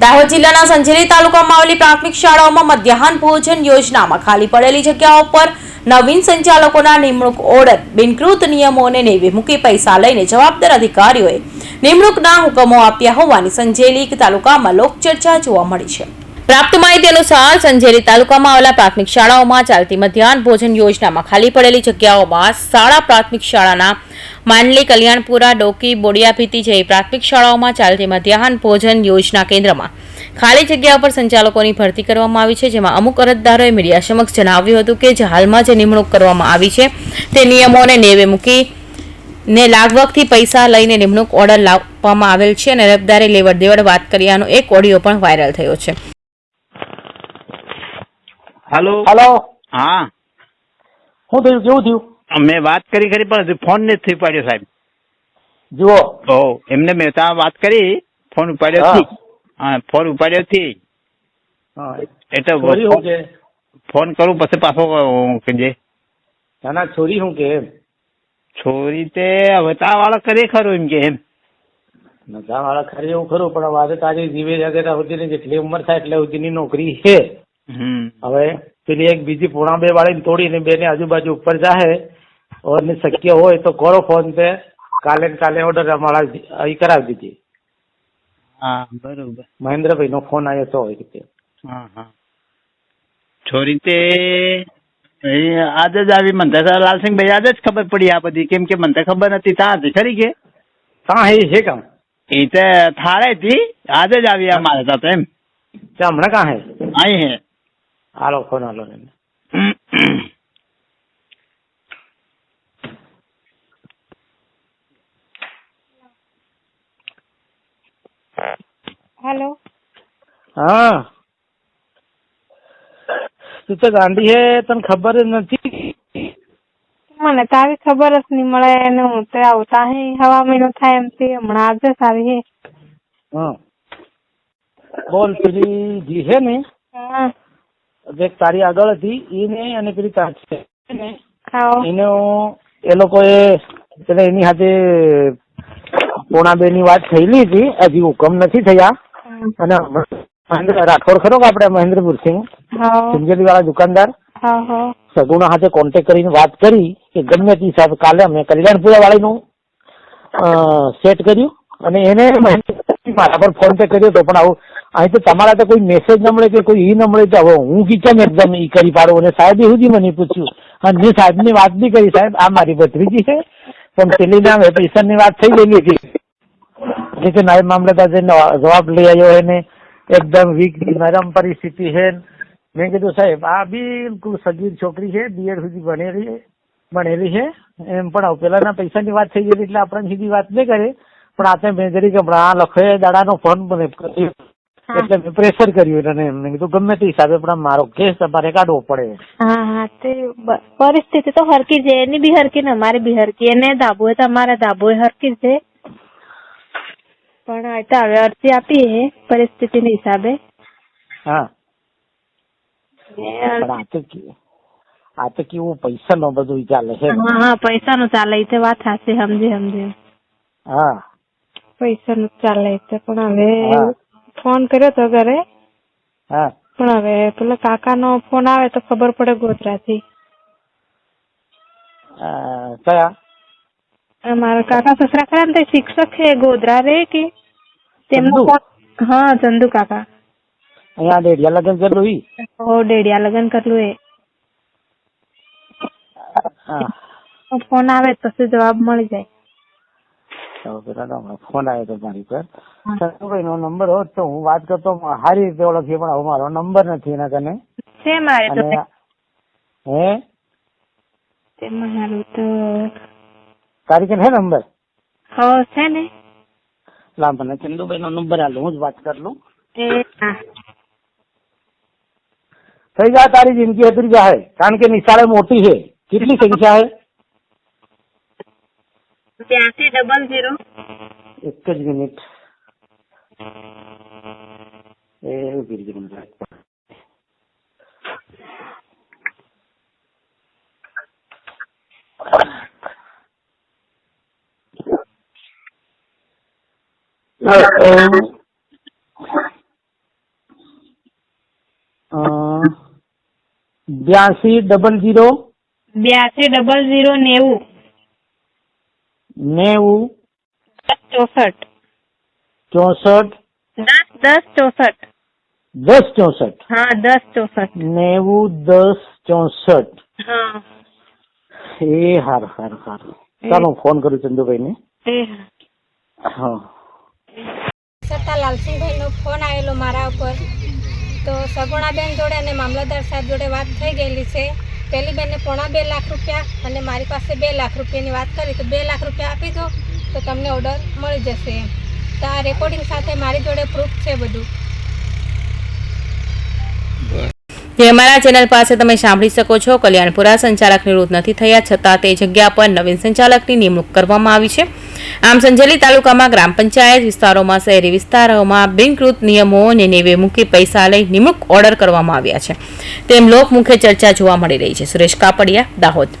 દાહોદ જિલ્લાના સંજેલી તાલુકામાં આવેલી પ્રાથમિક શાળાઓમાં મધ્યાહન ભોજન યોજનામાં ખાલી પડેલી જગ્યાઓ પર નવીન સંચાલકોના નિમણૂક ઓર્ડર, બિનકૃત નિયમોને નેવે મૂકી પૈસા લઈને જવાબદાર અધિકારીઓએ નિમણૂકના હુકમો આપ્યા હોવાની સંજેલી તાલુકામાં લોકચર્ચા જોવા મળી છે. પ્રાપ્ત માહિતી અનુસાર સંજેલી તાલુકામાં આવેલા પ્રાથમિક શાળાઓમાં ચાલતી મધ્યાહન ભોજન યોજનામાં ખાલી પડેલી જગ્યાઓમાં શાળા પ્રાથમિક શાળાના માંડલી, કલ્યાણપુરા, ડોકી, બોડિયાભીતી જેવી પ્રાથમિક શાળાઓમાં ચાલતી મધ્યાહન ભોજન યોજના કેન્દ્રમાં ખાલી જગ્યા પર સંચાલકોની ભરતી કરવામાં આવી છે, જેમાં અમુક અરજદારોએ મીડિયા સમક્ષ જણાવ્યું હતું કે જે હાલમાં જે નિમણૂક કરવામાં આવી છે, તે નિયમોને નેવે મૂકી ને લાગવગથી પૈસા લઈને નિમણૂક ઓર્ડર લાવવામાં આવેલ છે અને અરજદારે લેવડ દેવડ વાત કર્યાનો એક ઓડિયો પણ વાયરલ થયો છે. હાલો? હેલો? હા. શું થયું? કેવું થયું? મેં વાત કરી ખરી પણ ફોન નથી થઈ પાડ્યો સાહેબ. જુઓ. ઓ એમને મેં ત્યાં વાત કરી ફોન ઉપાડ્યો. થી હા ફોન ઉપાડ્યો થી એટલે ફોન કરું પછી પાછો કે કહેજે નાના છોરી શું કે એમ? છોરી તે હવે તા વાળા કરે ખરું એમ કે એમ. નશા વાળા ખરી એવું ખરું પણ વાત તારી જીવે જગેરા સુધીની જેટલી ઉંમર થાય એટલે સુધીની નોકરી છે. હવે પેલી એક બીજી પૂણા બે વાળીને તોડીને બેને આજુબાજુ ઉપર જાહે. અને શક્ય હોય તો કરો ફોન તે કાલે ને કાલે ઓર્ડર અમારા અહીં કરાવી દીધી. હા બરોબર. મહેન્દ્રભાઈ નો ફોન આવ્યો તો હોય રીતે. હા હા. છોરી તે એ આજે જ આવી મને લાલસિંહભાઈ આજે જ ખબર પડી આ બધી. કેમ કે મને તો ખબર નથી ત્યાં હતી ખરી કે? કાં હે છે કામ. એ તો થાળે હતી આજે જ આવી અમારે તો એમ. હમણાં કાં હે? અહીં હે. હાલો ફોન હાલો હેલો હા. તું તો ગાંધી હે તને ખબર જ નથી? મને તો આવી ખબર જ નહીં મળે એને હું તો આવતા હે હવા મહિનો થાય એમ તે હમણાં આજે જ આવી હે. હા. બોલ પેલી જી હે ને? હા. જે તારી આગળ હતી એને અને પેલી તારી છે ને એ લોકોએ એટલે એની સાથે પોણા બે ની વાત થયેલી હતી હજી હુકમ નથી થયા. અને મહેન્દ્ર રાઠોડ ખરો કે આપણે મહેન્દ્રપુરસિંહ હા. સિંગેલી વાળા દુકાનદાર સગુણા સાથે કોન્ટેક્ટ કરીને વાત કરી કે ગમે તે હિસાબે કાલે અમે કલ્યાણપુરા વાળીનું સેટ કર્યું. અને એને મારા પર ફોન પે કર્યો તો પણ આવું અહીં તો તમારા તો કોઈ મેસેજ ન મળે કે કોઈ ઈ ન મળે તો હવે હું કિચન એકદમ ઈ કરી પાડું? અને સાહેબ એવું સુધી મને પૂછ્યું. અને મેં સાહેબની વાત નહીં કરી. સાહેબ, આ મારી ભત્રીજી છે. પણ પેલી ના ની વાત થઈ ગયેલી હતી. કે નાયબ મામલતદાર જવાબ લઈ આવ્યો એને. એકદમ વીક નરમ પરિસ્થિતિ છે. મેં કીધું, સાહેબ, આ બિલકુલ સગીર છોકરી છે. બીએડ સુધી ભણેલી ભણેલી છે. એમ પણ પેલાના પૈસાની વાત થઈ ગઈ એટલે આપણને સીધી વાત નહીં કરે. પણ આપણે મેં જરી કે હમણાં આ લખે દાડાનો ફોન મને. એટલે મેં પ્રેશર કર્યું એને એમને કીધું ગમે તે હિસાબે પણ મારો કેસ તમારે કાઢવો પડે. હા હા તે પરિસ્થિતિ તો હરકી છે એની બી હરકી ને અમારી બી હરકી એને ધાબો હોય તો અમારે ધાબો હરકી છે. પણ આ હવે અરજી આપી હે પરિસ્થિતિ ને હિસાબે. હા. ને આ તો કેવું પૈસા નો બધું ચાલે છે. હા હા પૈસાનું ચાલે એ વાત સાચી સમજી સમજી. હા. પૈસા નું ચાલે છે પણ હવે. ફોન કર્યો તો ઘરે. હા. પણ હવે પેલા કાકાનો ફોન આવે તો ખબર પડે ગોધરાથી. થી કયા? મારા કાકા સસરા ખરા ને શિક્ષક છે ગોધરા રે કે? તેમનો હા ચંદુ કાકા. અહીંયા ડેડિયા લગન કરલું ઈ? ઓ ડેડિયા લગન કરલું એ. હા. ફોન આવે તો જવાબ મળી જાય. ફોન આવ્યો મારી પર ચંદુભાઈ નો નંબર હોત તો હું વાત કરતો સારી રીતે ઓળખીએ પણ હવે મારો નંબર નથી એના કને છે હે તારી કને હે નંબર હો. છે ચંદુભાઈ નો નંબર આલો હું જ વાત કર લઉં થઈ જાય તારી જિંદગી ઉતરી જાય કારણ કે નિશાળે મોટી છે. કેટલી સંખ્યા છે ત્યાંથી ડબલ ઝીરો એક જ મિનિટ. એ ઊભી મિનિટ બ્યાસી ડબલ ઝીરો બ્યાસી ડબલ ઝીરો નેવું. નેવું ચોસઠ. ચોસઠ દસ દસ ચોસઠ. દસ ચોસઠ. હા દસ ચોસઠ. નેવું દસ ચોસઠ. હા. એ હાર હાર હાર. ચાલો ફોન કરું ચંદુભાઈ ને એ. હા. સરતા લાલસિંહભાઈનો ફોન આવેલો મારા ઉપર. તો સગુણાબેન જોડે અને મામલતદાર સાહેબ જોડે વાત થઈ ગયેલી છે. પેલી બેનને પોણા બે લાખ રૂપિયા અને મારી પાસે બે લાખ રૂપિયાની વાત કરી તો બે લાખ રૂપિયા આપી દો, તો તમને ઓર્ડર મળી જશે એમ. તો આ રેકોર્ડિંગ સાથે મારી જોડે પ્રૂફ છે બધું. જે અમારા ચેનલ પાસે તમે સાંભળી શકો છો, કલ્યાણપુરા સંચાલક નિવૃત્ત નથી થયા, છતાં તે જગ્યા પર નવીન સંચાલકની નિમણૂક કરવામાં આવી છે. આમ સંજેલી તાલુકામાં ગ્રામ પંચાયત વિસ્તારોમાં શહેરી વિસ્તારોમાં બિનકૃત નિયમો અને નેવે મૂકી પૈસા લઈ નિમણૂક ઓર્ડર કરવામાં આવ્યા છે. તેમ લોકમુખે ચર્ચા જોવા મળી રહી છે. સુરેશ કાપડિયા, દાહોદ.